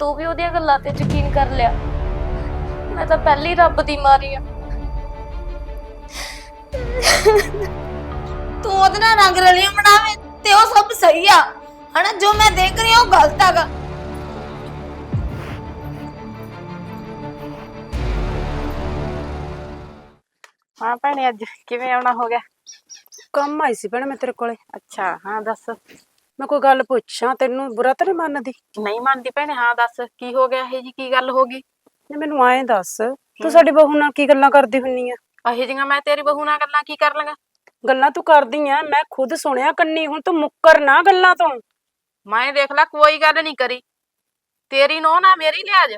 ਤੂੰ ਵੀ ਉਹਦੀਆਂ ਗੱਲਾਂ ਤੇ ਯਕੀਨ ਕਰ ਲਿਆ। ਮੈਂ ਤਾਂ ਪਹਿਲੀ ਰੱਬ ਦੀ ਮਾਰੀ ਆ। ਤੂੰ ਉਹਦੇ ਨਾਲ ਰੰਗ ਰਲੀਆਂ ਬਣਾਵੇਂ ਤੇ ਉਹ ਸਭ ਸਹੀ ਆ। ਹਨਾ ਜੋ ਮੈਂ ਦੇਖ ਰਹੀ ਹਾਂ ਉਹ ਗਲਤ ਹੈਗਾ। ਹਾਂ ਭੈਣੇ ਅੱਜ ਕਿਵੇਂ ਆਉਣਾ ਹੋ ਗਿਆ? ਕੰਮ ਆਈ ਸੀ ਭੈਣੇ ਮੈਂ ਤੇਰੇ ਕੋਲੇ। ਅੱਛਾ ਹਾਂ ਦੱਸ। ਮੈਂ ਕੋਈ ਗੱਲ ਪੁੱਛਾਂ ਤੈਨੂੰ ਬੁਰਾ ਤਾਂ ਨਹੀਂ ਮੰਨਦੀ? ਨਹੀਂ ਮੰਨਦੀ ਭੈਣੇ ਹਾਂ ਦੱਸ ਕੀ ਹੋ ਗਿਆ ਇਹ ਜੀ ਕੀ ਗੱਲ ਹੋ ਗਈ? ਨੇ ਮੈਨੂੰ ਐਂ ਦੱਸ ਤੂੰ ਸਾਡੀ ਬਹੂ ਨਾਲ ਕੀ ਗੱਲਾਂ ਕਰਦੀ ਹੁੰਨੀ ਆ? ਇਹ ਜੀਆਂ ਮੈਂ ਤੇਰੀ ਬਹੂ ਨਾਲ ਗੱਲਾਂ ਕੀ ਕਰ ਲਾਂਗਾ ਗੱਲਾਂ ਤੂੰ ਕਰਦੀ ਆ ਮੈਂ ਖੁਦ ਸੁਣਿਆ ਕੰਨੀ ਹੁਣ ਤੂੰ ਮੁੱਕਰ ਨਾ ਗੱਲਾਂ ਤੋਂ। ਮੈਂ ਦੇਖ ਲਾ ਕੋਈ ਗੱਲ ਨਹੀਂ ਕਰੀ। ਤੇਰੀ ਨੋ ਨਾ ਮੇਰੀ ਲਿਆਜ।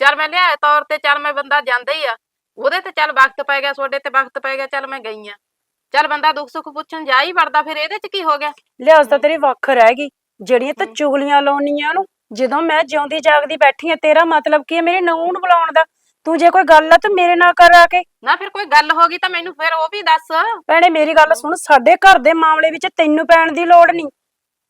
ਚੱਲ ਮੈਂ ਲਿਆਏ ਤੌਰ ਤੇ ਚੱਲ ਮੈਂ ਬੰਦਾ ਜਾਂਦਾ ਹੀ ਆ। ਉਹਦੇ ਤੇ ਚੱਲ ਵਕਤ ਪੈ ਗਿਆ ਤੁਹਾਡੇ ਤੇ ਵਕਤ ਪੈ ਗਿਆ ਚੱਲ ਮੈਂ ਗਈ ਆ। ਚੱਲ ਬੰਦਾ ਦੁੱਖ ਸੁੱਖ ਪੁੱਛਣ ਜਾ ਹੀ ਵੜਦਾ ਫਿਰ ਇਹਦੇ ਚ ਕੀ ਹੋ ਗਿਆ? ਲਿਆਜ਼ ਤਾਂ ਤੇਰੀ ਵੱਖ ਰਹਿ ਗਈ। ਜਿਹੜੀਆਂ ਤੂੰ ਚੁਗਲੀਆਂ ਲਾਉਣੀਆਂ ਨੂੰ ਜਦੋਂ ਮੈਂ ਜਿਉਂਦੀ ਜਾਗਦੀ ਬੈਠੀ ਆ ਤੇਰਾ ਮਤਲਬ ਕੀ ਹੈ ਮੇਰੀ ਨੂੰਹ ਨੂੰ ਬੁਲਾਉਣ ਦਾ? ਤੂੰ ਜੇ ਕੋਈ ਗੱਲ ਆ ਤਾਂ ਮੇਰੇ ਨਾਲ ਕਰ ਆ ਕੇ। ਨਾ ਫਿਰ ਕੋਈ ਗੱਲ ਹੋ ਗਈ ਤਾਂ ਮੈਨੂੰ ਫਿਰ ਉਹ ਵੀ ਦੱਸ। ਭੈਣੇ ਮੇਰੀ ਗੱਲ ਸੁਣ ਸਾਡੇ ਘਰ ਦੇ ਮਾਮਲੇ ਵਿੱਚ ਤੈਨੂੰ ਪੈਣ ਦੀ ਲੋੜ ਨਹੀਂ।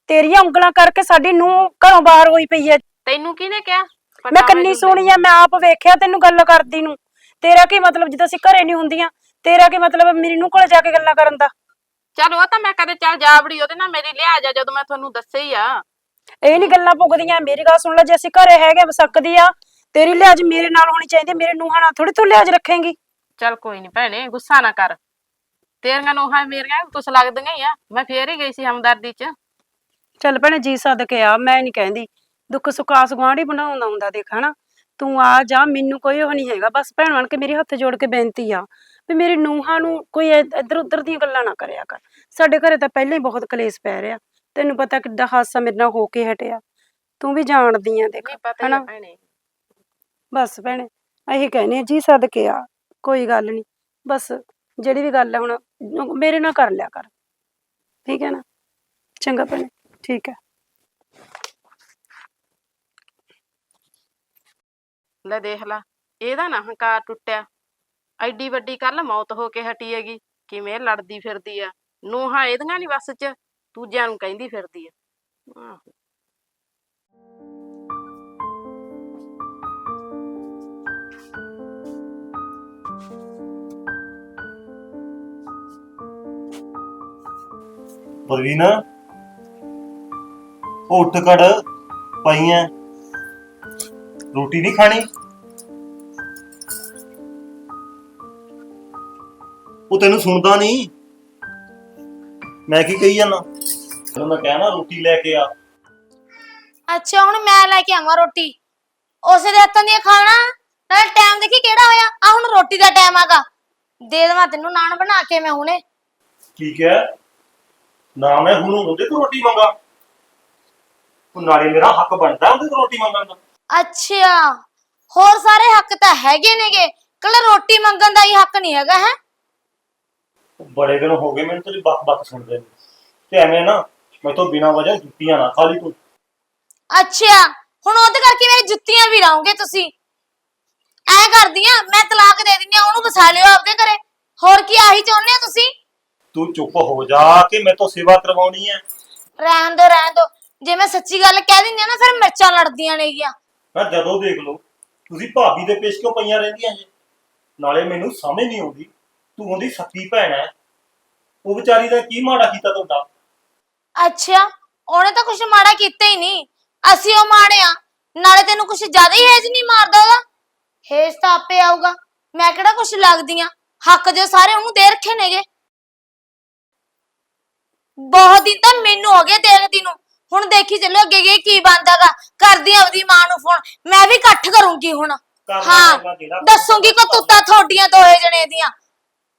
ਤੇਰੀਆਂ ਉਂਗਲਾਂ ਕਰਕੇ ਸਾਡੀ ਨੂੰਹ ਘਰੋਂ ਬਾਹਰ ਹੋਈ ਪਈ ਹੈ। ਤੈਨੂੰ ਕਿਹਨੇ ਕਿਹਾ? ਮੈਂ ਕੰਨੀ। ਸੁਣੀ ਆ ਮੈਂ ਆਪ ਵੇਖਿਆ ਤੈਨੂੰ ਗੱਲ ਕਰਦੀ ਨੂੰ। ਤੇਰਾ ਕੀ ਮਤਲਬ ਜਦੋਂ ਅਸੀਂ ਘਰੇ ਨਹੀਂ ਹੁੰਦੀਆਂ ਤੇਰਾ ਕੀ ਮਤਲਬ ਮੇਰੀ ਨੂੰ ਕੋਲ ਜਾ ਕੇ ਗੱਲਾਂ ਕਰਨ ਦਾ? ਚੱਲ ਉਹ ਤਾਂ ਮੈਂ ਕਦੇ ਚੱਲ ਜਾਵੜੀ ਉਹਦੇ ਨਾਲ ਮੇਰੀ ਲਿਆ ਜਾ ਜਦੋਂ ਮੈਂ ਤੁਹਾਨੂੰ ਦੱਸਿਆ ਹੀ ਆ। ਇਹ ਨਹੀਂ ਗੱਲਾਂ ਪੁੱਗਦੀਆਂ ਮੇਰੀ ਗੱਲ ਸੁਣ ਲੈ ਜੇ ਅਸੀਂ ਘਰੇ ਹੈਗੇ ਸਕਦੀ ਆ ਤੇਰੀ ਲਿਹਾਜ਼ ਮੇਰੇ ਨਾਲ ਹੋਣੀ ਚਾਹੀਦੀ ਹੈ, ਮੇਰੇ ਨੂੰਹਾਂ ਨਾਲ ਥੋੜੀ ਤੂੰ ਲਿਹਾਜ਼ ਰੱਖੇਂਗੀ। ਚੱਲ ਕੋਈ ਨਹੀਂ ਭੈਣੇ ਗੁੱਸਾ ਨਾ ਕਰ। ਤੇਰੀਆਂ ਨੋਹਾਂ ਮੇਰੀਆਂ ਕੁਛ ਲੱਗਦੀਆਂ ਹੀ ਆ ਮੈਂ ਫੇਰ ਹੀ ਗਈ ਸੀ ਹਮਦਰਦੀ ਚ। ਚੱਲ ਭੈਣੇ ਜੀ ਸਦਕੇ ਆ ਮੈਂ ਨਹੀਂ ਕਹਿੰਦੀ। ਦੁੱਖ ਸੁੱਖ ਆਸ ਗੁਆਂਢੀ ਬਣਾਉਂਦਾ ਹੁੰਦਾ ਦੇਖ ਹਨਾ? ਤੂੰ ਆ ਜਾ ਮੈਨੂੰ ਕੋਈ ਉਹ ਨਹੀਂ ਹੈਗਾ ਬਸ ਭੈਣ ਬਣ ਕੇ ਮੇਰੇ ਹੱਥ ਜੋੜ ਕੇ ਬੇਨਤੀ ਆ। ਵੀ ਮੇਰੀ ਨੂੰਹਾਂ ਨੂੰ ਕੋਈ ਇੱਧਰ ਉੱਧਰ ਦੀਆਂ ਗੱਲਾਂ ਨਾ ਕਰਿਆ ਕਰ। ਸਾਡੇ ਘਰੇ ਤਾਂ ਪਹਿਲਾਂ ਹੀ ਬਹੁਤ ਕਲੇਸ਼ ਪੈ ਰਿਹਾ। ਤੈਨੂੰ ਪਤਾ ਕਿੱਡਾ ਹਾਸਾ ਮੇਰੇ ਨਾਲ ਹੋ ਕੇ ਹਟਿਆ। ਤੂੰ ਵੀ ਜਾਣਦੀ ਆ ਦੇਖ ਹਨਾ? ਬਸ ਭੈਣੇ ਇਹੀ ਕਹਿੰਦੇ ਜੀ ਸਦਕੇ ਆ ਕੋਈ ਗੱਲ ਨਹੀਂ ਬਸ ਜਿਹੜੀ ਵੀ ਗੱਲ ਹੈ ਹੁਣ ਮੇਰੇ ਨਾਲ ਕਰ ਲਿਆ ਕਰ। ਠੀਕ ਹੈ ਨਾ? ਚੰਗਾ ਭੈਣੇ ਠੀਕ ਹੈ। ਲੈ ਦੇਖ ਲਾ ਇਹਦਾ ਨਾ ਹੰਕਾਰ ਟੁੱਟਿਆ। ਐਡੀ ਵੱਡੀ ਕੱਲ ਮੌਤ ਹੋ ਕੇ ਹਟੀ ਹੈਗੀ, ਕਿਵੇਂ ਲੜਦੀ ਫਿਰਦੀ ਆ? ਨੂੰਹਾਂ ਇਹਦੀਆਂ ਨਹੀਂ ਵਸ ਚ, ਦੂਜਿਆਂ ਨੂੰ ਕਹਿੰਦੀ ਫਿਰਦੀ ਆ। ਆਹੋ। ਪ੍ਰਵੀਨ, ਉੱਠ ਕੜ ਪਈਆਂ ਰੋਟੀ ਨਹੀਂ ਖਾਣੀ? ਉਹ ਤੈਨੂੰ ਸੁਣਦਾ ਨਹੀਂ। ਮੈਂ ਕੀ ਕਹੀ ਜਾਂਦਾ? ਤੈਨੂੰ ਮੈਂ ਕਹਿਣਾ ਰੋਟੀ ਲੈ ਕੇ ਆ। ਅੱਛਾ ਹੁਣ ਮੈਂ ਲੈ ਕੇ ਆਵਾਂ ਰੋਟੀ। ਉਸੇ ਦੇ ਹੱਥਾਂ ਦੀ ਖਾਣਾ। ਨਾਲ ਟਾਈਮ ਦੇਖੀ ਕਿਹੜਾ ਹੋਇਆ? ਆ ਹੁਣ ਰੋਟੀ ਦਾ ਟਾਈਮ ਆਗਾ ਦੇ ਦੇਵਾਂ ਤੈਨੂੰ ਨਾਨ ਬਣਾ ਕੇ ਮੈਂ ਹੁਣੇ। ਠੀਕ ਹੈ ਨਾ ਮੈਂ ਹੁਣ ਉਹਦੇ ਤੋਂ ਰੋਟੀ ਮੰਗਾ। ਉਹ ਨਾਲੇ ਮੇਰਾ ਹੱਕ ਬਣਦਾ ਉਹਦੇ ਤੋਂ ਰੋਟੀ ਮੰਗਣ ਦਾ। ਅੱਛਾ ਹੋਰ ਸਾਰੇ ਹੱਕ ਤਾਂ ਹੈਗੇ ਨੇਗੇ। ਕੱਲਾ ਰੋਟੀ ਮੰਗਣ ਦਾ ਹੀ ਹੱਕ ਨਹੀਂ ਹੈਗਾ ਹੈ? ਬੜੇ ਦਿਨ ਹੋ ਗਏ ਮੈਨੂੰ ਤੇਰੀ ਬੱਕ ਬੱਕ ਸੁਣਦੇ ਨੂੰ। ਤੇ ਐਵੇਂ ਨਾ ਮੈਂ ਤੋਂ ਬਿਨਾਂ ਵਜ੍ਹਾ ਜੁੱਤੀਆਂ ਨਾ ਖਾ ਲਈ ਤੂੰ। ਅੱਛਾ ਹੁਣ ਉਹਦੇ ਕਰਕੇ ਮੇਰੀ ਜੁੱਤੀਆਂ ਵੀ ਲਾਉਂਗੇ ਤੁਸੀਂ? ਐ ਕਰਦੀਆਂ ਮੈਂ ਤਲਾਕ ਦੇ ਦਿੰਦੀ ਆ ਉਹਨੂੰ ਵਸਾ ਲਿਓ ਆਪਦੇ ਘਰੇ। ਹੋਰ ਕੀ ਆਹੀ ਚਾਹੁੰਦੇ ਹੋ ਤੁਸੀਂ? ਤੂੰ ਚੁੱਪ ਹੋ ਜਾ ਕਿ ਮੈਂ ਤੋਂ ਸੇਵਾ ਕਰਵਾਉਣੀ ਹੈ। ਰਹਿਣ ਦੋ ਰਹਿਣ ਦੋ। ਜੇ ਮੈਂ ਸੱਚੀ ਗੱਲ ਕਹਿ ਦਿੰਦੀ ਆ ਨਾ ਫਿਰ ਮਿਰਚਾਂ ਲੜਦੀਆਂ ਨੇਗੀਆਂ। ਮੈਂ ਜਦੋਂ ਦੇਖ ਲਓ ਤੁਸੀਂ ਭਾਬੀ ਦੇ ਪੇਸ਼ ਕਿਉਂ ਪਈਆਂ ਰਹਿੰਦੀਆਂ ਜੇ? ਨਾਲੇ ਮੈਨੂੰ ਸਮਝ ਨਹੀਂ ਆਉਂਦੀ। ਤੂੰ ਉਹਦੀ ਸੱਕੀ ਭੈਣ ਹੈ ਉਹ ਵਿਚਾਰੀ ਦਾ ਕੀ ਮਾੜਾ ਕੀਤਾ ਤੁਹਾਡਾ? ਅੱਛਾ ਉਹਨੇ ਤਾਂ ਕੁਝ ਮਾੜਾ ਕੀਤਾ ਹੀ ਨਹੀਂ। ਅਸੀਂ ਉਹ ਮਾੜੇ ਆ। ਨਾਲੇ ਤੈਨੂੰ ਕੁਝ ਜ਼ਿਆਦਾ ਹੀ ਹੇਜ ਨਹੀਂ ਮਾਰਦਾ ਉਹਦਾ? ਹੇਜ ਤਾਂ ਆਪੇ ਆਊਗਾ। ਮੈਂ ਕਿਹੜਾ ਕੁਝ ਲੱਗਦੀ ਆ? ਹੱਕ ਜੋ ਸਾਰੇ ਉਹਨੂੰ ਦੇ ਰੱਖੇ ਨੇਗੇ। ਬਹੁਤ ਦਿਨ ਤਾਂ ਮੈਨੂੰ ਹੋ ਗਏ ਦੇਖਦੀ ਨੂੰ। ਹੁਣ ਦੇਖੀ ਚੱਲੋ ਅੱਗੇ ਅੱਗੇ ਕੀ ਬਣਦਾਗਾ। ਕਰਦੀ ਆਂ ਆਪਦੀ ਮਾਂ ਨੂੰ ਫੋਨ। ਮੈਂ ਵੀ ਇਕੱਠ ਕਰੂੰਗੀ ਹੁਣ। ਹਾਂ। ਕਰਨਾ ਜਿਹੜਾ ਦੱਸੂਗੀ ਕੋ ਤੁੱਤਾ ਥੋਡੀਆਂ ਦੋਹੇ ਜਣੇ ਦੀਆਂ।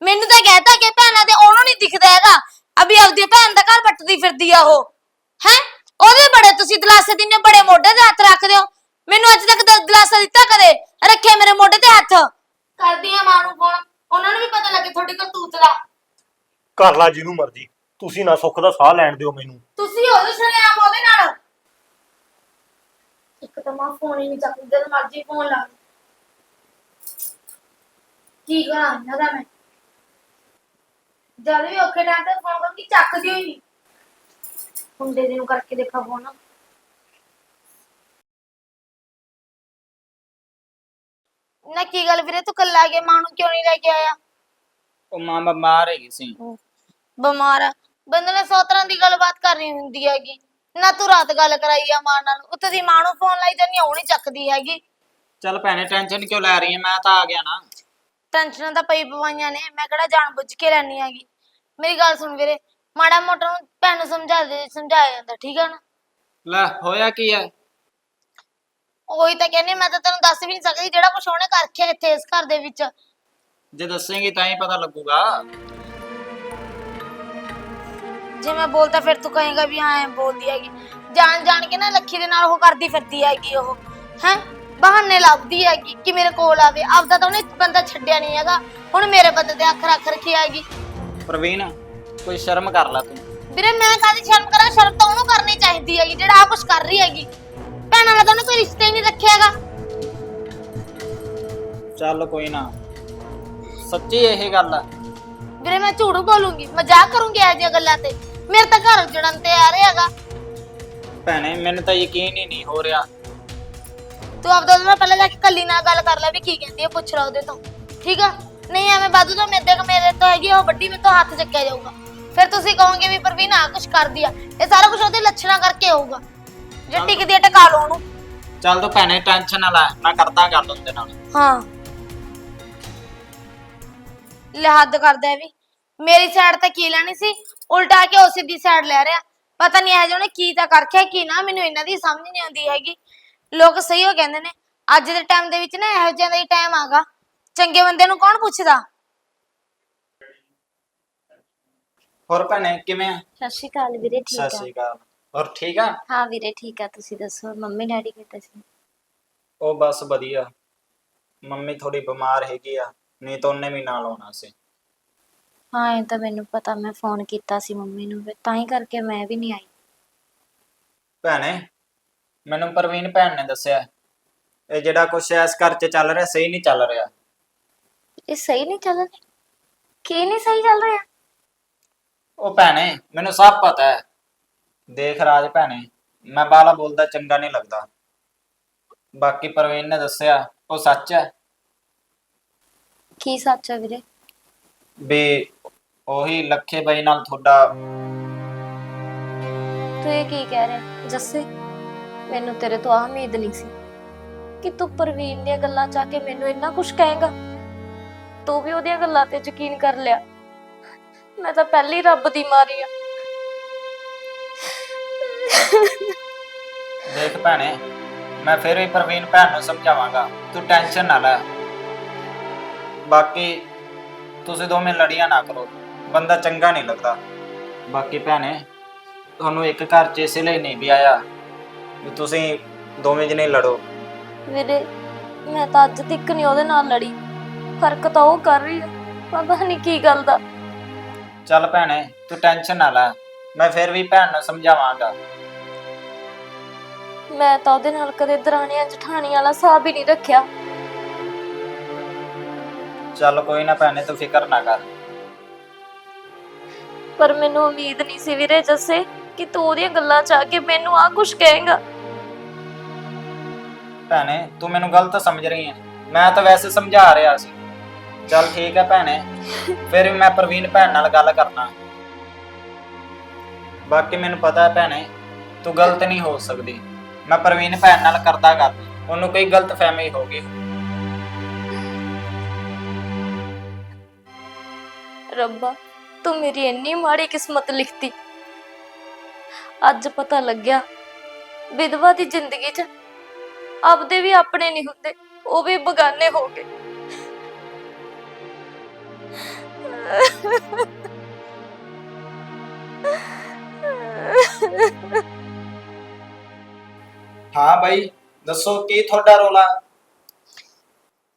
ਮੈਨੂੰ ਤਾਂ ਕਹਿਤਾ ਕਿ ਭੈਣਾਂ ਦੇ ਉਹਨੂੰ ਨਹੀਂ ਦਿਖਦਾ ਹੈਗਾ। ਅਭੀ ਆਪਦੀ ਭੈਣ ਦਾ ਘਰ ਪੱਟਦੀ ਫਿਰਦੀ ਆ ਉਹ। ਹੈ? ਉਹਦੇ ਬੜੇ ਤੁਸੀਂ ਦਲਾਸੇ ਦਿੰਦੇ ਹੋ, ਬੜੇ ਮੋਢੇ ਤੇ ਹੱਥ ਰੱਖਦੇ ਹੋ। ਮੈਨੂੰ ਅੱਜ ਤੱਕ ਦ- ਦਲਾਸਾ ਦਿੱਤਾ ਕਦੇ? ਰੱਖੇ ਮੇਰੇ ਮੋਢੇ ਤੇ ਹੱਥ। ਕਰਦੀ ਆ ਮਾਂ ਨੂੰ ਫੋਨ। ਉਹਨਾਂ ਨੂੰ ਵੀ ਪਤਾ ਲੱਗੇ ਤੁਹਾਡੀ ਕਰਤੂਤ ਦਾ। ਕਰ ਲਾ ਜਿਹਨੂੰ ਮਰਜ਼ੀ। ਤੁਸੀਂ ਨਾ ਸੁੱਖ ਦਾ ਸਾਹ ਲੈਣ ਦਿਓ ਮੈਨੂੰ। ਤੁਸੀਂ ਉਹਦੇ ਸ਼ਰਿਆਮ ਉਹਦੇ ਨਾਲ। ਇੱਕ ਤਾਂ ਮਾਂ ਫੋਨ ਹੀ ਨਹੀਂ ਚੱਕਦੀ ਜਦ ਮਰਜ਼ੀ ਫੋਨ ਲਾ ਕੀ ਕਰਾਂ ਇਹਨਾਂ ਦਾ ਮੈਂ? ਜਦ ਵੀ ਔਖੇ ਟਾਈਮ ਤੇ ਫੋਨ ਕਰਦੀ ਚੱਕਦੀ ਹੋਈ। ਨਹੀਂ ਹੁੰਦੇ ਦੇ ਨੂੰ ਕਰਕੇ ਦੇਖਾ ਫੋਨ ਨਾ ਕੀ ਗੱਲ ਵੀਰੇ ਤੂੰ ਕੱਲਾ ਗਿਆ ਮਾਂ ਨੂੰ ਕਿਉਂ ਨਹੀਂ ਲੈ ਕੇ ਆਇਆ? ਉਹ ਮਾਂ ਬਿਮਾਰ ਹੈਗੀ ਸੀ। ਬਿਮਾਰ ਆ। ਬੰਦੇ ਨੇ ਸੌ ਤਰ੍ਹਾਂ ਦੀ ਗੱਲਬਾਤ ਕਰਨੀ ਹੁੰਦੀ ਹੈਗੀ। ਨਾ ਤੂੰ ਰਾਤ ਗੱਲ ਕਰਾਈ ਆ ਮਾਂ ਨਾਲ। ਉੱਤੇ ਦੀ ਮਾਂ ਨੂੰ ਫੋਨ ਲਾਈ ਜਾਂਦੀ ਉਹ ਨਹੀਂ ਚੱਕਦੀ ਹੈਗੀ। ਚੱਲ ਭੈਣੇ ਟੈਨਸ਼ਨ ਕਿਉਂ ਲੈ ਰਹੀ ਹੈ ਮੈਂ ਤਾਂ ਆ ਗਿਆ ਨਾ। ਟੈਨਸ਼ਨਾਂ ਤਾਂ ਪਈ ਪਵਾਈਆਂ ਨੇ ਮੈਂ ਕਿਹੜਾ ਜਾਣ ਬੁੱਝ ਕੇ ਲੈਣੀ ਹੈਗੀ। ਮੇਰੀ ਗੱਲ ਸੁਣ ਵੀਰੇ ਮਾੜਾ ਮੋਟਾ ਨੂੰ ਭੈਣ ਨੂੰ ਸਮਝਾ ਦੇ ਸਮਝਾਇਆ ਜਾਂਦਾ ਠੀਕ ਆ ਨਾ? ਲੈ ਹੋਇਆ ਕੀ ਹੈ ਉਹੀ ਤਾਂ ਕਹਿੰਦੀ ਮੈਂ ਤਾਂ ਤੈਨੂੰ ਦੱਸ ਵੀ ਨਹੀਂ ਸਕਦੀ ਜਿਹੜਾ ਕੁਛ ਉਹਨੇ ਕਰ ਰੱਖਿਆ ਇੱਥੇ ਇਸ ਘਰ ਦੇ ਵਿੱਚ। ਜੇ ਦੱਸੇਂਗੀ ਤਾਂ ਹੀ ਪਤਾ ਲੱਗੂਗਾ। ਜੇ ਮੈਂ ਬੋਲਤਾ ਫਿਰ ਤੂੰ ਕਹੇਗਾ ਵੀ ਹਾਂ ਐਂ ਬੋਲਦੀ ਹੈਗੀ। ਜਾਣ ਜਾਣ ਕੇ ਨਾ ਲੱਖੀ ਦੇ ਨਾਲ ਉਹ ਕਰਦੀ ਫਿਰਦੀ ਹੈਗੀ ਉਹ ਹੈ? ਬਹਾਨੇ ਲੱਭਦੀ ਹੈਗੀ ਕਿ ਮੇਰੇ ਕੋਲ ਆਵੇ। ਆਪਦਾ ਤਾਂ ਉਹਨੇ ਬੰਦਾ ਛੱਡਿਆ ਨਹੀਂ ਹੈਗਾ। ਹੁਣ ਮੇਰੇ ਬੰਦੇ ਤੇ ਅੱਖ ਰੱਖ ਰੱਖੀ ਹੈਗੀ। ਪ੍ਰਵੀਨ ਕੋਈ ਸ਼ਰਮ ਕਰ ਲੈ ਤੂੰ। ਵੀਰੇ ਮੈਂ ਕਾਹਦੀ ਸ਼ਰਮ ਕਰਾਂ? ਸ਼ਰਮ ਤਾਂ ਉਹਨੂੰ ਕਰਨੀ ਚਾਹੀਦੀ ਹੈਗੀ ਜਿਹੜਾ ਆ ਕੁਛ ਕਰ ਰਹੀ ਹੈਗੀ। ਭੈਣਾਂ ਨਾਲ ਤਾਂ ਉਹਨੇ ਕੋਈ ਰਿਸ਼ਤਾ ਹੀ ਨਹੀਂ ਰੱਖਿਆ ਹੈਗਾ। ਚੱਲ ਕੋਈ ਨਾ। ਸੱਚੀ ਇਹ ਗੱਲ ਆ। ਵੀਰੇ ਮੈਂ ਝੂਠ ਬੋਲੂੰਗੀ। ਮਜ਼ਾਕ ਕਰੂੰਗੀ ਇਹ ਜਿਹੀਆਂ ਗੱਲਾਂ ਤੇ। ਮੇਰੇ ਤਾਂ ਘਰ ਜੜਨ ਤੇ ਆ ਰਿਹਾ ਹੈਗਾ। ਭੈਣੇ ਮੈਨੂੰ ਤਾਂ ਯਕੀਨ ਹੀ ਨਹੀਂ ਹੋ ਰਿਹਾ। ਤੂੰ ਆਪਦਾ ਉਹਦੇ ਨਾਲ ਪਹਿਲਾਂ ਜਾ ਕੇ ਕੱਲੀ ਨਾਲ ਗੱਲ ਕਰ ਲੈ ਵੀ ਕੀ ਕਹਿੰਦੀ ਹੈ ਪੁੱਛ ਲੈ ਉਹਦੇ ਤੋਂ। ਠੀਕ ਆ? ਨਹੀਂ ਐਵੇਂ ਬਾਦੂ ਤੋਂ ਮੇਰੇ ਦੇਖ ਮੇਰੇ ਤੋਂ ਹੈਗੀ ਆ, ਉਹ ਵੱਡੀ ਮੇਰੇ ਤੋਂ ਹੱਥ ਚੱਕਿਆ ਜਾਊਗਾ। ਫਿਰ ਤੁਸੀਂ ਕਹੋਗੇ ਵੀ ਪ੍ਰਵੀਨ ਆ ਕੁਛ ਕਰਦੀ ਆ ਇਹ ਸਾਰਾ ਕੁਝ ਉਹਦੇ ਲੱਛਣਾਂ ਕਰਕੇ ਹੋਊਗਾ ਜੇ ਟਿਕਦੀ ਆ ਟਿਕਾ ਲਓ ਉਹਨੂੰ। ਚੱਲ ਤੂੰ ਭੈਣੇ ਟੈਨਸ਼ਨ ਨਾ ਲੈ ਮੈਂ ਕਰਦਾ ਗੱਲ ਉਹਦੇ ਨਾਲ। ਹਾਂ। ਲੈ ਹੱਦ ਕਰਦਾ ਵੀ। ਮੇਰੀ ਸਾਈਡ ਤਾਂ ਕੀ ਲੈਣੀ ਸੀ? ਉਲਟਾ ਕੇ ਉਸੇ ਦੀ ਸਾਈਡ ਲੈ ਰਿਹਾ? ਪਤਾ ਨਹੀਂ ਇਹ ਜਿਹੇ ਉਹਨੇ ਕੀ ਤਾਂ ਕਰਖਿਆ ਕੀ ਨਾ ਮੈਨੂੰ ਇਹਨਾਂ ਦੀ ਸਮਝ ਨਹੀਂ ਆਉਂਦੀ ਹੈਗੀ। ਲੋਕ ਸਹੀ ਹੋ ਕਹਿੰਦੇ ਨੇ ਅੱਜ ਦੇ ਟਾਈਮ ਦੇ ਵਿੱਚ ਨਾ ਇਹੋ ਜਿਹਾ ਦਾ ਹੀ ਟਾਈਮ ਆਗਾ ਚੰਗੇ ਬੰਦੇ ਨੂੰ ਕੌਣ ਪੁੱਛਦਾ? ਹੋਰ ਭੈਣੇ ਕਿਵੇਂ ਆ? ਸਤਿ ਸ਼੍ਰੀ ਅਕਾਲ ਵੀਰੇ ਠੀਕ ਸਤਿ ਆ ਸ਼੍ਰੀ ਅਕਾਲ। ਹੋਰ ਠੀਕ ਆ? ਹਾਂ ਵੀਰੇ ਠੀਕ ਆ। ਤੁਸੀਂ ਦੱਸੋ ਮੰਮੀ ਡੈਡੀ ਕਿੱਥੇ ਸੀ? ਉਹ ਬਸ ਵਧੀਆ। ਮੰਮੀ ਥੋੜੀ ਬਿਮਾਰ ਹੈਗੀ ਆ ਨਹੀਂ ਤਾਂ ਉਹਨੇ ਵੀ ਨਾਲ ਆਉਣਾ ਸੀ। ਹਾਂ ਇਹ ਤਾਂ ਮੈਨੂੰ ਪਤਾ ਮੈਂ ਫੋਨ ਕੀਤਾ ਸੀ ਮੰਮੀ ਨੂੰ ਫਿਰ ਤਾਂ ਹੀ ਕਰਕੇ ਮੈਂ ਵੀ ਨਹੀਂ ਆਈ। ਭੈਣੇ ਮੈਨੂੰ ਪ੍ਰਵੀਨ ਭੈਣ ਨੇ ਦੱਸਿਆ ਇਹ ਜਿਹੜਾ ਕੁਛ ਇਸ ਘਰ 'ਚ ਚੱਲ ਰਿਹਾ ਸਹੀ ਨਹੀਂ ਚੱਲ ਰਿਹਾ। ਇਹ ਸਹੀ ਨਹੀਂ ਚੱਲ ਰਿਹਾ? ਕੀ ਨਹੀਂ ਸਹੀ ਚੱਲ ਰਿਹਾ? ਉਹ ਭੈਣੇ ਮੈਨੂੰ ਸਭ ਪਤਾ ਹੈ। ਦੇਖ ਰਾਜ ਭੈਣੇ ਮੈਂ ਬਾਲਾ ਬੋਲਦਾ ਚੰਗਾ ਨਹੀਂ ਲੱਗਦਾ। ਬਾਕੀ ਪ੍ਰਵੀਨ ਨੇ ਦੱਸਿਆ ਉਹ ਸੱਚ ਹੈ। ਕੀ ਸੱਚ ਹੈ ਵੀਰੇ? ਵੀ ਉਹੀ ਲੱਖੇ ਬਾਈ ਨਾਲ ਤੁਹਾਡਾ ਤੂੰ ਇਹ ਕੀ ਕਹਿ ਰਿਹਾ? ਜੱਸੇ? ਮੈਨੂੰ ਤੇਰੇ ਤੋਂ ਆਹ ਉਮੀਦ ਨਹੀਂ ਸੀ ਕਿ ਤੂੰ ਪ੍ਰਵੀਨ ਦੀਆਂ ਗੱਲਾਂ ਚਾ ਕੇ ਮੈਨੂੰ ਇੰਨਾ ਕੁਝ ਕਹੇਗਾ। ਤੂੰ ਵੀ ਉਹਦੀਆਂ ਗੱਲਾਂ ਤੇ ਯਕੀਨ ਕਰ ਲਿਆ। ਮੈਂ ਤਾਂ ਪਹਿਲੀ ਰੱਬ ਦੀ ਮਾਰੀ ਆ। ਦੇਖ ਭੈਣੇ, ਮੈਂ ਫਿਰ ਵੀ ਪ੍ਰਵੀਨ ਭੈਣ ਨੂੰ ਸਮਝਾਵਾਂਗਾ। ਤੂੰ ਟੈਨਸ਼ਨ ਨਾ ਲੈ। ਬਾਕੀ ਤੁਸੀਂ ਦੋਵੇਂ ਲੜੀਆਂ ਨਾ ਕਰੋ। ਬੰਦਾ ਚੰਗਾ ਨਹੀਂ ਲੱਗਦਾ। ਬਾਕੀ ਭੈਣੇ, ਤੁਹਾਨੂੰ ਇੱਕ ਘਰ 'ਚ ਇਸੇ ਲਈ ਨਹੀਂ ਵੀ ਆਇਆ। ਵੀ ਤੁਸੀਂ ਦੋਵੇਂ ਜਣੇ ਲੜੋ। ਵੀਰੇ ਮੈਂ ਤਾਂ ਅੱਜ ਤੱਕ ਨਹੀਂ ਉਹਦੇ ਨਾਲ ਲੜੀ। ਫ਼ਰਕ ਤਾਂ ਉਹ ਕਰ ਰਹੀ ਆ ਪਤਾ ਨਹੀਂ ਕੀ ਗੱਲ ਦਾ। ਚੱਲ ਭੈਣੇ ਤੂੰ ਟੈਨਸ਼ਨ ਨਾ ਲੈ ਮੈਂ ਫਿਰ ਵੀ ਭੈਣ ਨੂੰ ਸਮਝਾਵਾਂਗਾ। ਮੈਂ ਤਾਂ ਉਹਦੇ ਨਾਲ ਕਦੇ ਦਰਾਣੀਆਂ ਜਠਾਣੀਆਂ ਵਾਲਾ ਹਿਸਾਬ ਹੀ ਨਹੀਂ ਰੱਖਿਆ। ਚੱਲ ਕੋਈ ਨਾ ਭੈਣੇ ਤੂੰ ਫਿਕਰ ਨਾ ਕਰ। ਪਰ ਮੈਨੂੰ ਉਮੀਦ ਨਹੀਂ ਸੀ ਵੀਰੇ ਜੱਸੇ ਕਿ ਤੂੰ ਉਹਦੀਆਂ ਗੱਲਾਂ ਚ ਆ ਕੇ ਮੈਨੂੰ ਆ ਕੁਝ ਕਹੇਗਾ। ਭੈਣੇ, ਤੂੰ ਮੈਨੂੰ ਗਲਤ ਸਮਝ ਰਹੀ ਹੈ ਮੈਂ ਤਾਂ ਵੈਸੇ ਸਮਝਾ ਰਿਹਾ ਸੀ। ਚੱਲ ਠੀਕ ਹੈ ਭੈਣੇ, ਫਿਰ ਵੀ ਮੈਂ ਪ੍ਰਵੀਨ ਭੈਣ ਨਾਲ ਗੱਲ ਕਰਨਾ। ਬਾਕੀ ਮੈਨੂੰ ਪਤਾ ਹੈ ਭੈਣੇ, ਤੂੰ ਗਲਤ ਨਹੀਂ ਹੋ ਸਕਦੀ। ਮੈਂ ਪ੍ਰਵੀਨ ਭੈਣ ਨਾਲ ਕਰਦਾ ਗੱਲ, ਉਹਨੂੰ ਕੋਈ ਗਲਤ ਫਹਿਮੀ ਹੋ ਗਈ ਰੱਬਾ, ਤੂੰ ਮੇਰੀ ਇੰਨੀ ਮਾੜੀ ਕਿਸਮਤ ਲਿਖਤੀ। ਅੱਜ ਪਤਾ ਲੱਗਿਆ, ਵਿਧਵਾ ਦੀ ਜ਼ਿੰਦਗੀ 'ਚ ਆਪਦੇ ਵੀ ਆਪਣੇ ਨਹੀਂ ਹੁੰਦੇ ਉਹ ਵੀ ਬਗਾਨੇ ਹੋ ਗਏ। ਹਾਂ ਬਾਈ ਦੱਸੋ ਕੀ ਤੁਹਾਡਾ ਰੋਲਾ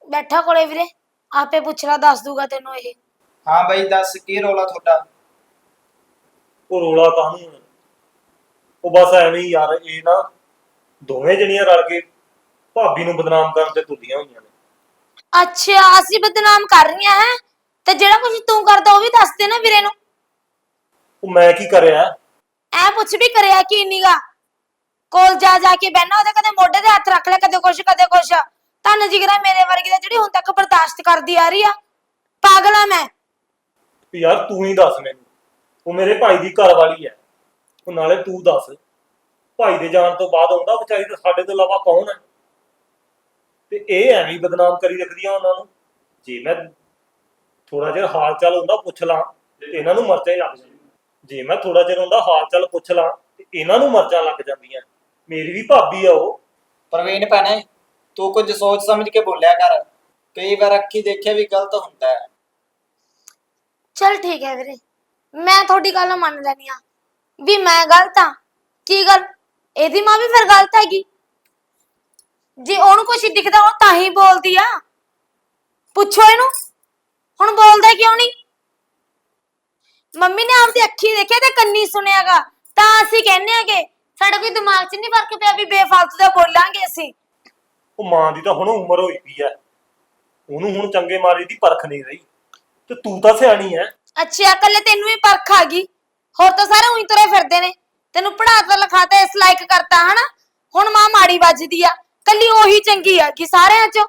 ਬੈਠਾ ਕੋਲੇ ਵੀਰੇ ਆਪੇ ਪੁੱਛ ਲਾ ਦੱਸ ਦੂਗਾ ਤੈਨੂੰ ਇਹ। ਹਾਂ ਬਾਈ ਦੱਸ ਕੀ ਰੋਲਾ ਤੁਹਾਡਾ? ਉਹ ਰੋਲਾ ਕਾਹਨੂੰ ਉਹ ਬਸ ਐਵੇਂ ਹੀ ਯਾਰ ਇਹ ਨਾ ਦੋਵੇਂ ਜਣੀਆਂ ਰਲ ਕੇ ਭਾਬੀ ਨੂੰ ਬਦਨਾਮ ਕਰਨ ਤੇ ਤੁਲੀਆਂ ਹੋਈਆਂ ਨੇ। ਅੱਛਾ ਅਸੀਂ ਬਦਨਾਮ ਕਰ ਰਹੀਆਂ ਹੈ? ਤੇ ਜਿਹੜਾ ਕੁਝ ਤੂੰ ਕਰਦਾ ਉਹ ਵੀ ਦੱਸ ਦੇ ਨਾ ਵੀਰੇ ਨੂੰ। ਉਹ ਮੈਂ ਕੀ ਕਰਿਆ? ਐ ਪੁੱਛ ਵੀ ਕਰਿਆ ਕੀ ਨੀਗਾ ਕੋਲ ਜਾ ਜਾ ਕੇ ਬਹਿਣਾ ਉਹਦੇ ਕਦੇ ਮੋਢੇ ਤੇ ਹੱਥ ਰੱਖ ਲੈ ਕਦੇ ਕੁਛ ਕਦੇ ਕੁਛ। ਧੰਨ ਜਿਗਰਾ ਮੇਰੇ ਵਰਗੀ ਦਾ ਜਿਹੜੀ ਹੁਣ ਤੱਕ ਬਰਦਾਸ਼ਤ ਕਰਦੀ ਆ ਰਹੀ ਆ। ਪਾਗਲ ਆ ਮੈਂ। ਵੀ ਯਾਰ ਤੂੰ ਹੀ ਦੱਸ ਮੈਨੂੰ। ਉਹ ਮੇਰੇ ਭਾਈ ਦੀ ਘਰ ਵਾਲੀ ਹੈ ਉਹ ਨਾਲੇ ਤੂੰ ਦੱਸ। ਭਾਈ ਦੇ ਜਾਣ ਤੋਂ ਬਾਅਦ ਆਉਂਦਾ ਵਿਚਾਰੀ ਤਾਂ ਸਾਡੇ ਤੋਂ ਇਲਾਵਾ ਕੌਣ ਹੈ ਇਹ ਐਵੇਂ ਬਦਨਾਮ ਕਰੀ ਰੱਖਦੀ ਆ ਉਹਨਾਂ ਨੂੰ। ਜੇ ਮੈਂ ਥੋੜਾ ਜਿਹਾ ਹਾਲ ਚਾਲ ਹੁੰਦਾ ਪੁੱਛ ਲਾਂ ਤੇ ਇਹਨਾਂ ਨੂੰ ਮਰਚਾਂ ਹੀ ਲੱਗ ਜਾਂਦੀਆਂ ਜੇ ਮੈਂ ਥੋੜਾ ਜਿਹਾ ਹੁੰਦਾ ਹਾਲ ਚਾਲ ਪੁੱਛ ਲਾਂ ਤੇ ਇਹਨਾਂ ਨੂੰ ਮਰਚਾਂ ਲੱਗ ਜਾਂਦੀਆਂ। ਮੇਰੀ ਵੀ ਭਾਬੀ ਆ ਉਹ। ਪ੍ਰਵੀਨ ਭੈਣੇ ਤੂੰ ਕੁਝ ਸੋਚ ਸਮਝ ਕੇ ਬੋਲਿਆ ਕਰ। ਕਈ ਵਾਰ ਅੱਖੀ ਦੇਖਿਆ ਵੀ ਗਲਤ ਹੁੰਦਾ ਹੈ। ਚਲ ਠੀਕ ਹੈ ਵੀਰੇ ਮੈਂ ਤੁਹਾਡੀ ਗੱਲ ਮੰਨ ਲੈਣੀ ਆ ਵੀ ਮੈਂ ਗਲਤ ਆ ਕੀ ਗੱਲ? ਇਹਦੀ ਮਾਂ ਵੀ ਫਿਰ ਗਲਤ ਹੈਗੀ। ਜੇ ਉਹਨੂੰ ਕੁਛ ਦਿਖਦਾ ਉਹ ਤਾਂ ਹੀ ਬੋਲਦੀ ਆ। ਪੁੱਛੋ ਇਹਨੂੰ। ਹੁਣ ਬੋਲਦਾ ਕਿਉਂ ਨਹੀਂ? ਮੰਮੀ ਨੇ ਆਪਦੀ ਅੱਖੀ ਦੇਖਿਆ ਤੇ ਕੰਨੀ ਸੁਣਿਆਗਾ। ਤਾਂ ਅਸੀਂ ਕਹਿੰਨੇ ਆਗੇ ਸਾਡਾ ਕੋਈ ਦਿਮਾਗ 'ਚ ਨਹੀਂ ਫ਼ਰਕ ਪਿਆ ਵੀ ਬੇਫਾਲਤੂ ਦਾ ਬੋਲਾਂਗੇ ਅਸੀਂ। ਉਹ ਮਾਂ ਦੀ ਤਾਂ ਹੁਣ ਉਮਰ ਹੋਈ ਪਈ ਐ। ਉਹਨੂੰ ਹੁਣ ਚੰਗੇ ਮਾਰੇ ਦੀ ਪਰਖ ਨਹੀਂ ਰਹੀ। ਤੇ ਤੂੰ ਤਾਂ ਸਿਆਣੀ ਐ। ਅੱਛਾ ਕੱਲੇ ਤੈਨੂੰ ਹੀ ਪਰਖ ਆ ਗਈ। ਹੋਰ ਤਾਂ ਸਾਰੇ ਉਹੀ ਤੁਰੇ ਫਿਰਦੇ ਨੇ। ਤੈਨੂੰ ਪੜਾਤਾ ਲਿਖਾਤਾ ਇਸ ਲਾਇਕ ਕਰਤਾ ਹਨਾ? ਹੁਣ ਮਾਂ ਮਾੜੀ ਵੱਜਦੀ ਆ। ਕੱਲੀ ਉਹੀ ਚੰਗੀ ਆ ਕਿ ਸਾਰਿਆਂ ਚ।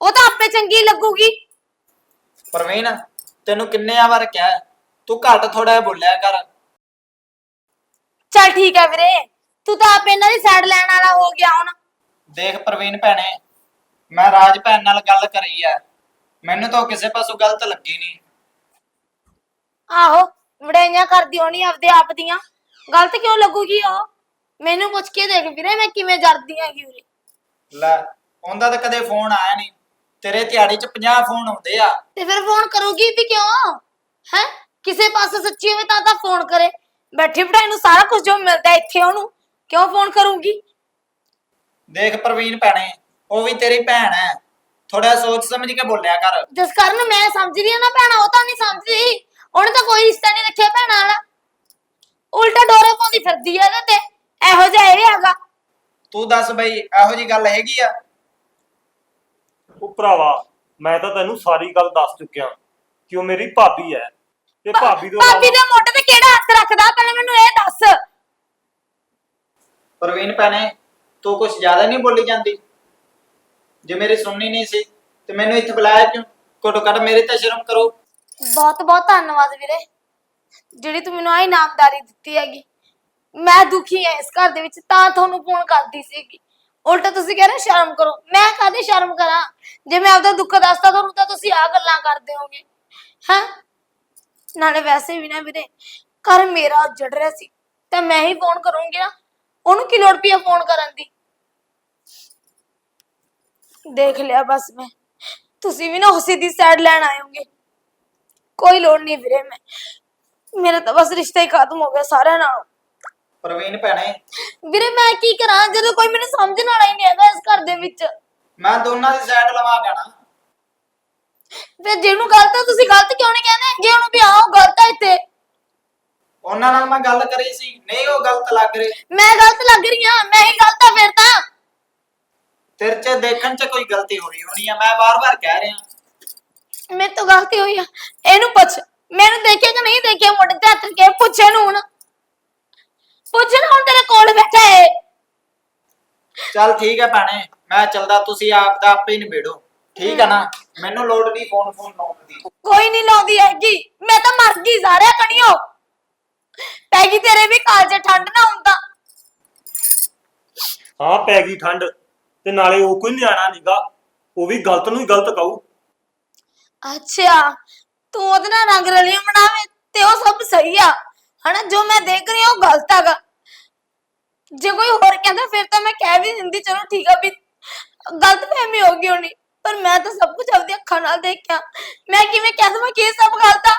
ਉਹ ਤਾਂ ਆਪੇ ਚੰਗੀ ਲੱਗੂਗੀ। ਪ੍ਰਵੀਨ ਤੈਨੂੰ ਕਿੰਨੇ ਆ ਵਾਰ ਕਿਹਾ? ਹੈ? ਤੂੰ ਘੱਟ ਥੋੜਾ ਜਿਹਾ ਬੋਲਿਆ ਕਰ। ਚੱਲ ਠੀਕ ਹੈ ਵੀਰੇ। ਤੂੰ ਤਾਂ ਆਪ ਇਹਨਾਂ ਦੀ ਸਾਈਡ ਲੈਣ ਵਾਲਾ ਹੋ ਗਿਆ ਹੁਣ। ਦੇਖ ਪ੍ਰਵੀਨ ਭੈਣੇ ਮੈਂ ਰਾਜ ਭੈਣ ਨਾਲ ਗੱਲ ਕਰੀ ਹੈ ਮੈਨੂੰ ਤਾਂ ਉਹ ਕਿਸੇ ਪਾਸੋਂ ਗਲਤ ਲੱਗੀ ਨਹੀਂ। ਆਹੋ ਵੜਾਈਆਂ ਕਰਦੀ ਹੋਣੀ ਆਪਦੇ ਆਪ ਦੀਆਂ। ਗਲਤ ਕਿਉਂ ਲੱਗੂਗੀ ਉਹ? ਮੈਨੂੰ ਪੁੱਛ ਕੇ ਦੇਖ ਵੀਰੇ ਮੈਂ ਕਿਵੇਂ ਜਰਦੀ ਹੈਗੀ ਉਰੇ। ਲੈ ਉਹਦਾ ਤਾਂ ਕਦੇ ਫੋਨ ਆਇਆ ਨਹੀਂ ਤੇਰੇ ਦਿਹਾੜੀ 'ਚ 50 ਫੋਨ ਆਉਂਦੇ ਆ। ਤੇ ਫਿਰ ਫੋਨ ਕਰੂਗੀ ਵੀ ਕਿਉਂ? ਹੈ? ਕਿਸੇ ਪਾਸੇ ਸੱਚੀ ਹੋਵੇ ਤਾਂ ਤਾਂ ਫੋਨ ਕਰੇ। ਬੈਠੀ ਬਿਠਾਈ ਨੂੰ ਸਾਰਾ ਕੁਝ ਜੋ ਮਿਲਦਾ ਹੈ ਇੱਥੇ ਉਹਨੂੰ ਕਿਉਂ ਫੋਨ ਕਰੂਗੀ? ਦੇਖ ਪ੍ਰਵੀਨ ਭੈਣੇ ਉਹ ਵੀ ਤੇਰੀ ਭੈਣ ਹੈ। ਥੋੜਾ ਸੋਚ ਸਮਝ ਕੇ ਬੋਲਿਆ ਕਰ। ਜਿਸ ਕਾਰਨ ਮੈਂ ਸਮਝਦੀ ਆ ਨਾ ਭੈਣਾ ਉਹ ਤਾਂ ਨਹੀਂ ਸਮਝਦੀ। ਉਹਨੇ ਤਾਂ ਕੋਈ ਰਿਸ਼ਤਾ ਨਹੀਂ ਰੱਖਿਆ ਭੈਣਾਂ ਵਾਲਾ ਉਲਟਾ ਡੋਰੇ ਪਾਉਂਦੀ ਫਿਰਦੀ ਆ ਇਹਦੇ ਤੇ। ਇਹੋ ਜਿਹਾ ਇਹ ਹੈਗਾ। ਤੂੰ ਦੱਸ ਬਈ ਇਹੋ ਜੀ ਗੱਲ ਹੈਗੀ ਆ? ਉਹ ਭਰਾਵਾ ਮੈਂ ਤਾਂ ਤੈਨੂੰ ਸਾਰੀ ਗੱਲ ਦੱਸ ਚੁੱਕਿਆ ਕਿ ਉਹ ਮੇਰੀ ਭਾਬੀ ਐ ਤੇ ਭਾਬੀ ਤੋਂ ਭਾਬੀ ਦੇ ਮੋਢੇ ਤੇ ਕਿਹੜਾ ਹੱਥ ਰੱਖਦਾ? ਪਹਿਲੇ ਮੈਨੂੰ ਇਹ ਦੱਸ। ਪ੍ਰਵੀਨ ਭੈਣੇ ਤੂੰ ਕੁਝ ਜ਼ਿਆਦਾ ਨਹੀਂ ਬੋਲੀ ਜਾਂਦੀ। ਜੇ ਮੇਰੀ ਸੁਣਨੀ ਨਹੀਂ ਸੀ ਤੇ ਮੈਨੂੰ ਇੱਥੇ ਬੁਲਾਇਆ ਕਿਉਂ? ਘੱਟੋ ਘੱਟ ਮੇਰੇ ਤੇ ਸ਼ਰਮ ਕਰੋ। ਬਹੁਤ ਬਹੁਤ ਧੰਨਵਾਦ ਵੀਰੇ। ਜਿਹੜੀ ਤੂੰ ਮੈਨੂੰ ਆ ਇਨਾਮਦਾਰੀ ਦਿੱਤੀ ਹੈਗੀ। ਮੈਂ ਦੁਖੀ ਹਾਂ ਇਸ ਘਰ ਦੇ ਵਿੱਚ, ਤਾਂ ਤੁਹਾਨੂੰ ਫੋਨ ਕਰਦੀ ਸੀਗੀ। ਉਲਟਾ ਤੁਸੀਂ ਕਹਿ ਰਹੇ ਹੋ ਸ਼ਰਮ ਕਰੋ। ਮੈਂ ਕਾਹਦੀ ਸ਼ਰਮ ਕਰਾਂ? ਜੇ ਮੈਂ ਆਪਦਾ ਦੁੱਖ ਦੱਸਦਾ ਤੁਹਾਨੂੰ, ਤਾਂ ਤੁਸੀਂ ਆ ਗੱਲਾਂ ਕਰਦੇ ਹੋਗੇ ਹਾਂ? ਨਾਲੇ ਵੈਸੇ ਵੀ ਨਾ ਵੀਰੇ, ਘਰ ਮੇਰਾ ਉੱਜੜ ਰਿਹਾ ਸੀ, ਤਾਂ ਮੈਂ ਹੀ ਫੋਨ ਕਰੂੰਗੀ ਨਾ। ਉਹਨੂੰ ਕੀ ਲੋੜ ਪਈ ਆ ਫੋਨ ਕਰਨ ਦੀ? ਦੇਖ ਲਿਆ ਬਸ ਮੈਂ। ਤੁਸੀਂ ਵੀ ਨਾ ਉਸੇ ਦੀ ਸਾਈਡ ਲੈਣ ਆਏ ਕੋਈ ਲੋੜ ਨਹੀਂ ਵੀਰੇ ਮੈਂ। ਮੇਰਾ ਤਾਂ ਬਸ ਰਿਸ਼ਤਾ ਹੀ ਖਤਮ ਹੋ ਗਿਆ ਸਾਰਿਆਂ ਨਾਲ। ਪ੍ਰਵੀਨ ਭੈਣੇ। ਵੀਰੇ ਮੈਂ ਕੀ ਕਰਾਂ? ਜਦੋਂ ਕੋਈ ਮੈਨੂੰ ਸਮਝਣ ਵਾਲਾ ਹੀ ਨਹੀਂ ਹੈਗਾ ਇਸ ਘਰ ਦੇ ਵਿੱਚ। ਮੈਂ ਦੋਨਾਂ ਦੀ ਸਾਈਡ ਲਵਾਂਗਾ ਨਾ ਫਿਰ ਜਿਹਨੂੰ ਗਲਤ ਹੈ ਤੁਸੀਂ ਗਲਤ ਕਿਉਂ ਨਹੀਂ ਕਹਿੰਦੇ? ਜੇ ਉਹਨੂੰ ਵੀ ਆਓ ਗਲਤ ਹੈ ਇੱਥੇ। ਉਹਨਾਂ ਨਾਲ ਮੈਂ ਗੱਲ ਕਰੀ ਸੀ। ਨਹੀਂ ਉਹ ਗਲਤ ਲੱਗ ਰਹੀ। ਮੈਂ ਗਲਤ ਲੱਗ ਰਹੀ ਹਾਂ। ਮੈਂ ਹੀ ਗਲਤ ਆ ਫਿਰ ਤਾਂ। ਤੇਰੇ 'ਚ ਦੇਖਣ 'ਚ ਕੋਈ ਗਲਤੀ ਹੋਣੀ ਹੋਣੀ ਆ। ਮੈਂ ਵਾਰ-ਵਾਰ ਕਹਿ ਰਿਹਾ। ਮੇਰੇ ਤੋਂ ਗਲਤੀ ਹੋਈ ਆ। ਇਹਨੂੰ ਪੁੱਛ। ਮੈਨੂੰ ਦੇਖਿਆ ਕਿ ਨਹੀਂ ਦੇਖਿਆ? ਮੋਢੇ ਤੇ ਹੱਥ ਕੇ ਪੁੱਛ ਇਹਨੂੰ ਹੁਣ। ਪੁੱਛ ਨਾ ਹੁਣ ਤੇਰੇ ਕੋਲ ਬੈਠਾ ਹੈ ਚੱਲ ਠੀਕ ਹੈ ਭੈਣੇ ਮੈਂ ਚੱਲਦਾ ਤੁਸੀਂ ਆਪ ਦਾ ਆਪੇ ਹੀ ਨਿਬੇੜੋ। ਠੀਕ ਹੈ ਨਾ? ਮੈਨੂੰ ਲੋੜ ਨਹੀਂ ਫੋਨ ਫੋਨ ਲਾਉਣ ਦੀ। ਕੋਈ ਨਹੀਂ ਲਾਉਂਦੀ ਹੈਗੀ ਮੈਂ ਤਾਂ ਮਰ ਗਈ ਸਾਰਿਆ ਕਣੀਓ। ਪੈ ਗਈ ਤੇਰੇ ਵੀ ਕਾਲਜੇ ਠੰਡ ਨਾ ਹੁੰਦਾ ਹਾਂ ਪੈ ਗਈ ਠੰਡ ਤੇ ਨਾਲੇ ਉਹ ਕੋਈ ਨਿਆਣਾ ਨੀਗਾ ਉਹ ਵੀ ਗਲਤ ਨੂੰ ਹੀ ਗਲਤ ਕਹੂ। ਅੱਛਾ ਤੂੰ ਉਹਦੇ ਨਾਲ ਰੰਗ ਰਲੀਆਂ ਬਣਾਵੇ ਤੇ ਉਹ ਸਭ ਸਹੀ ਆ। ਹਨਾ ਜੋ ਮੈਂ ਦੇਖ ਰਹੀ ਹਾਂ ਉਹ ਗਲਤ ਹੈਗਾ। ਜੇ ਕੋਈ ਹੋਰ ਕਹਿੰਦਾ ਫਿਰ ਤਾਂ ਮੈਂ ਕਹਿ ਵੀ ਦਿੰਦੀ ਚਲੋ ਠੀਕ ਆ ਵੀ ਗਲਤ ਫਹਿਮੀ ਹੋ ਗਈ ਹੋਣੀ। ਪਰ ਮੈਂ ਤਾਂ ਸਭ ਕੁਝ ਆਪਣੀ ਅੱਖਾਂ ਨਾਲ ਦੇਖਿਆ। ਮੈਂ ਕਿਵੇਂ ਕਹਿ ਦਵਾਂ ਕਿ ਇਹ ਸਭ ਗਲਤ ਆ?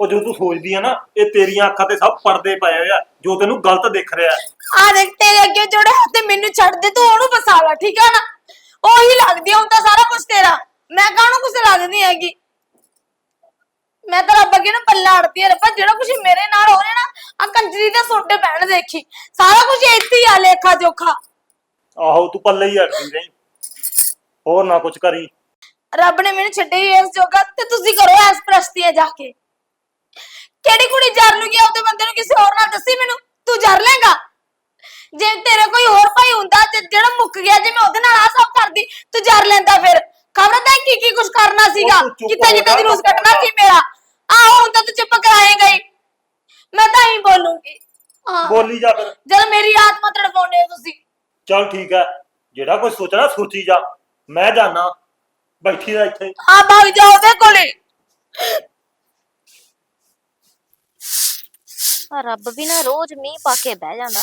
ਉਹ ਜੋ ਤੂੰ ਸੋਚਦੀ ਆ ਨਾ ਇਹ ਤੇਰੀਆਂ ਅੱਖਾਂ ਤੇ ਸਭ ਪਰਦੇ ਪਏ ਹੋਏ ਆ ਜੋ ਤੈਨੂੰ ਗਲਤ ਦਿਖ ਰਿਹਾ। ਆ ਦੇਖ ਤੇਰੇ ਅੱਗੇ ਜੋੜੇ ਹੱਥ ਤੇ ਮੈਨੂੰ ਛੱਡ ਦੇ ਤੂੰ ਉਹਨੂੰ ਫਸਾ ਲਾ ਠੀਕ ਆ ਨਾ? ਉਹੀ ਲੱਗਦੀ ਆ ਹੁਣ ਤਾਂ ਸਾਰਾ ਕੁਝ ਤੇਰਾ। ਮੈਂ ਕਾਹਨੂੰ ਕੁਝ ਲੱਗਦੀ ਹੈਗੀ? ਮੈਂ ਤਾਂ ਰੱਬ ਅੱਗੇ ਨਾ ਪੱਲਾ ਅੜਦੀ ਆ ਰੱਬਾ ਜਿਹੜਾ ਕੁਝ ਮੇਰੇ ਨਾਲ ਹੋ ਰਿਹਾ ਨਾ ਆ ਕੰਜਰੀ ਦੇ ਸੋਟੇ ਪੈਣ ਦੇਖੀ। ਸਾਰਾ ਕੁਝ ਇੱਥੇ ਹੀ ਆ ਲੇਖਾ ਜੋਖਾ। ਆਹੋ ਤੂੰ ਪੱਲੇ ਹੀ ਹਟਦੀ ਰਹੀ। ਹੋਰ ਨਾ ਕੁਝ ਕਰੀ। ਰੱਬ ਨੇ ਮੈਨੂੰ ਛੱਡੇ ਹੀ ਇਸ ਜੋਗਾ ਤੇ ਤੁਸੀਂ ਕਰੋ ਐਸ ਪ੍ਰਸਤੀਆਂ ਜਾ ਕੇ। ਕਿਹੜੀ ਕੁੜੀ ਜਰ ਲੂਗੀ ਆਪਦੇ ਬੰਦੇ ਨੂੰ ਕਿਸੇ ਹੋਰ ਨਾਲ ਦੱਸੀ ਮੈਨੂੰ? ਤੂੰ ਜਰ ਲੇਗਾ ਜੇ ਤੇਰੇ ਕੋਈ ਹੋਰ ਭਾਈ ਹੁੰਦਾ ਤੇ ਜਿਹੜਾ ਮੁੱਕ ਗਿਆ ਜੇ ਮੈਂ ਉਹਦੇ ਨਾਲ ਆ ਸਭ ਕਰਦੀ ਤੂੰ ਜਰ ਲੈਂਦਾ ਫਿਰ। ਖਬਰ ਤਾਂ ਕੀ ਕੀ ਕੁਝ ਕਰਨਾ ਸੀਗਾ? ਤੂੰ ਚੁੱਪ ਕਿਤੇ ਹੋ ਕਿਤੇ ਜਾ, ਚੁੱਪ ਕੱਟਣਾ ਹੋ ਸੀ ਮੇਰਾ? ਆਹੋ ਹੁਣ ਤਾਂ ਤੂੰ ਚੁੱਪ ਕਰਾਏਗਾ ਹੀ ਮੈਂ ਤਾਂ ਹੀ ਬੋਲੂੰਗੀ। ਹਾਂ। ਬੋਲੀ ਜਾ ਫਿਰ। ਜਦ ਮੇਰੀ ਆਤਮਾ ਤੜਪਾਉਂਦੇ ਹੋ ਤੁਸੀਂ। ਚੱਲ ਠੀਕ ਹੈ। ਜਿਹੜਾ ਕੋਈ ਸੋਚਣਾ ਸੋਚੀ ਜਾ। ਮੈਂ ਜਾਣਾ ਬੈਠੀ ਦਾ ਇੱਥੇ। ਆ ਭਾਗ ਜਾਓ ਉਹਦੇ ਕੋਲੇ। ਆ ਰੱਬ ਵੀ ਨਾ ਰੋਜ਼ ਮੀਂਹ ਪਾ ਕੇ ਬਹਿ ਜਾਂਦਾ।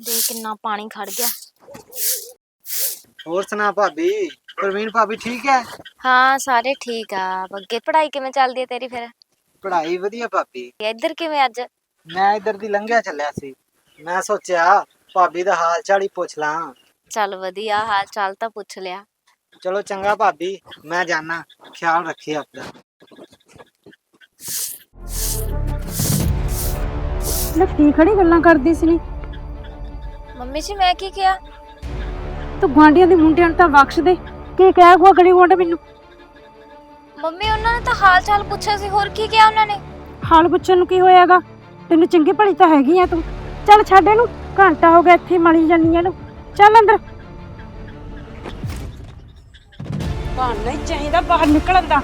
ਦੇ ਕਿੰਨਾ ਪਾਣੀ ਖੜ ਗਿਆ। ਹੋਰ ਸੁਣਾ ਭਾਬੀ? ਪ੍ਰਵੀਨ ਭਾਬੀ ਠੀਕ ਹੈ ਹਾਂ ਸਾਰੇ ਠੀਕ ਆ। ਅੱਗੇ ਪੜ੍ਹਾਈ ਕਿਵੇਂ ਚੱਲਦੀ ਹੈ ਤੇਰੀ ਫਿਰ? ਪੜ੍ਹਾਈ ਵਧੀਆ ਭਾਬੀ। ਇੱਧਰ ਕਿਵੇਂ ਅੱਜ? ਮੈਂ ਇੱਧਰ ਦੀ ਲੰਘਿਆ ਚੱਲਿਆ ਸੀ। ਮੈਂ ਸੋਚਿਆ ਭਾਬੀ ਦਾ ਹਾਲ ਚਾਲ ਹੀ ਪੁੱਛ ਲਾਂ। ਚੱਲ ਵਧੀਆ ਹਾਲ ਚਾਲ ਤਾਂ ਪੁੱਛ ਲਿਆ। ਚਲੋ ਚੰਗਾ ਭਾਬੀ ਮੈਂ ਜਾਣਾ ਖਿਆਲ ਰੱਖੀ ਆਪਣਾ ਲੈ ਕੀ ਖੜੀ ਗੱਲਾਂ ਕਰਦੀ ਸੀ ਨੀ? ਮੰਮੀ ਜੀ ਮੈਂ ਕੀ ਕਿਹਾ? ਤੂੰ ਗੁਆਂਢੀਆਂ ਦੇ ਮੁੰਡਿਆਂ ਨੂੰ ਤਾਂ ਬਖਸ਼ ਦੇ। ਕੀ ਕਹਿ ਗੋ ਗਲੀ ਗੁਆਂਢ ਮੈਨੂੰ? ਮੰਮੀ ਉਹਨਾਂ ਨੇ ਤਾਂ ਹਾਲ ਚਾਲ ਪੁੱਛਿਆ ਸੀ ਹੋਰ ਕੀ ਕਿਹਾ ਉਹਨਾਂ ਨੇ? ਹਾਲ ਪੁੱਛਣ ਨੂੰ ਕੀ ਹੋਇਆਗਾ? ਤੈਨੂੰ ਚੰਗੀ ਭਲੀ ਤਾਂ ਹੈਗੀ ਆ ਤੂੰ। ਚੱਲ ਛੱਡ ਇਹਨੂੰ ਘੰਟਾ ਹੋ ਗਿਆ ਇੱਥੇ ਮਲੀ ਜਾਨੀ ਇਹਨੂੰ। ਚੱਲ ਅੰਦਰ। ਬਾਹਰ ਨਹੀਂ ਚਾਹੀਦਾ ਬਾਹਰ ਨਿਕਲਣ ਦਾ।